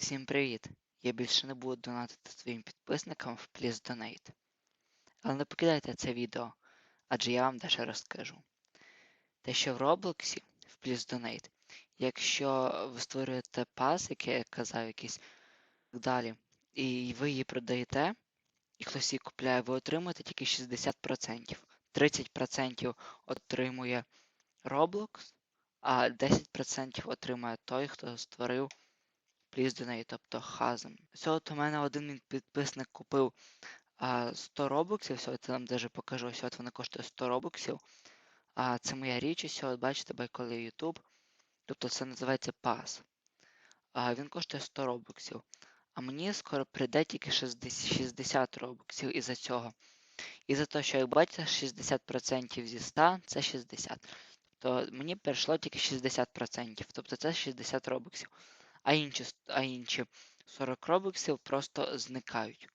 Всім привіт! Я більше не буду донатити своїм підписникам в Please Donate. Але не покидайте це відео, адже я вам дещо розкажу. Те, що в Роблоксі, в Please Donate, якщо ви створюєте пас, який я казав, якийсь далі, і ви її продаєте, і хтось її купляє, ви отримуєте тільки 60%. 30% отримує Roblox, а 10% отримує той, хто створив Donate, тобто Хазм. Все, от у мене один підписник купив а, 100 робоксів, все, це вам даже покажу, все, от вона коштує 100 робоксів. А це моя річ, все, от бачите, байколи YouTube. Тобто це називається пас. А, він коштує 100 робоксів. А мені скоро прийде тільки 60, 60 робоксів із-за цього. І за те, що як бачите, 60% зі 100 це 60. Тобто мені перейшло тільки 60%. Тобто це 60 робоксів а інші, а інші 40 робоксів просто зникають.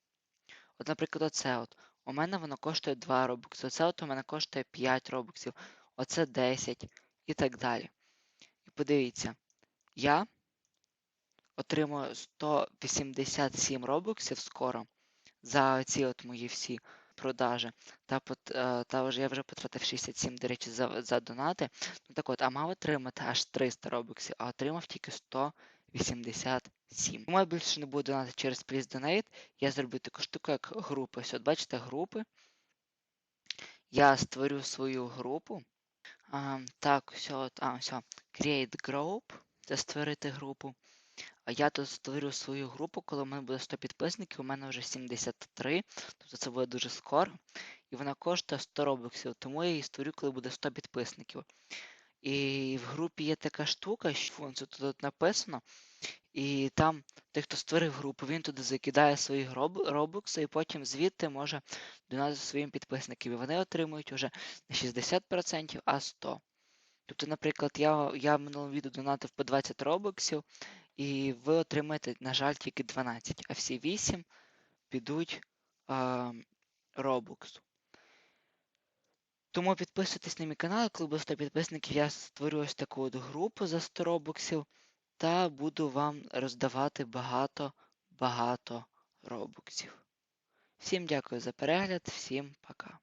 От, наприклад, оце от. У мене воно коштує 2 робокси, оце от у мене коштує 5 робоксів, оце 10 і так далі. І подивіться, я отримую 187 робоксів скоро за ці от мої всі продажі. Та, е, та вже я вже потратив 67, до речі, за, за донати. Ну так от, а мав отримати аж 300 робоксів, а отримав тільки 100 87. Тому я більше не буду донати через Please Donate. Я зроблю таку штуку, як групи. Ось от бачите, групи. Я створю свою групу. А, так, все, от, а, все. Create Group. Це створити групу. А я тут створю свою групу, коли в мене буде 100 підписників, у мене вже 73, тобто це буде дуже скоро. І вона коштує 100 робоксів, тому я її створю, коли буде 100 підписників. І в групі є така штука, що це тут написано. І там той, хто створив групу, він туди закидає свої робокси, і потім звідти може донати своїм підписникам. І вони отримують вже не 60%, а 100%. Тобто, наприклад, я я в минулому відео донатив по 20 робоксів, і ви отримаєте, на жаль, тільки 12, а всі 8 підуть а, робоксу. Тому підписуйтесь на мій канал, коли буде 100 підписників, я створю ось таку от групу за 100 робоксів та буду вам роздавати багато-багато робоксів. Всім дякую за перегляд, всім пока.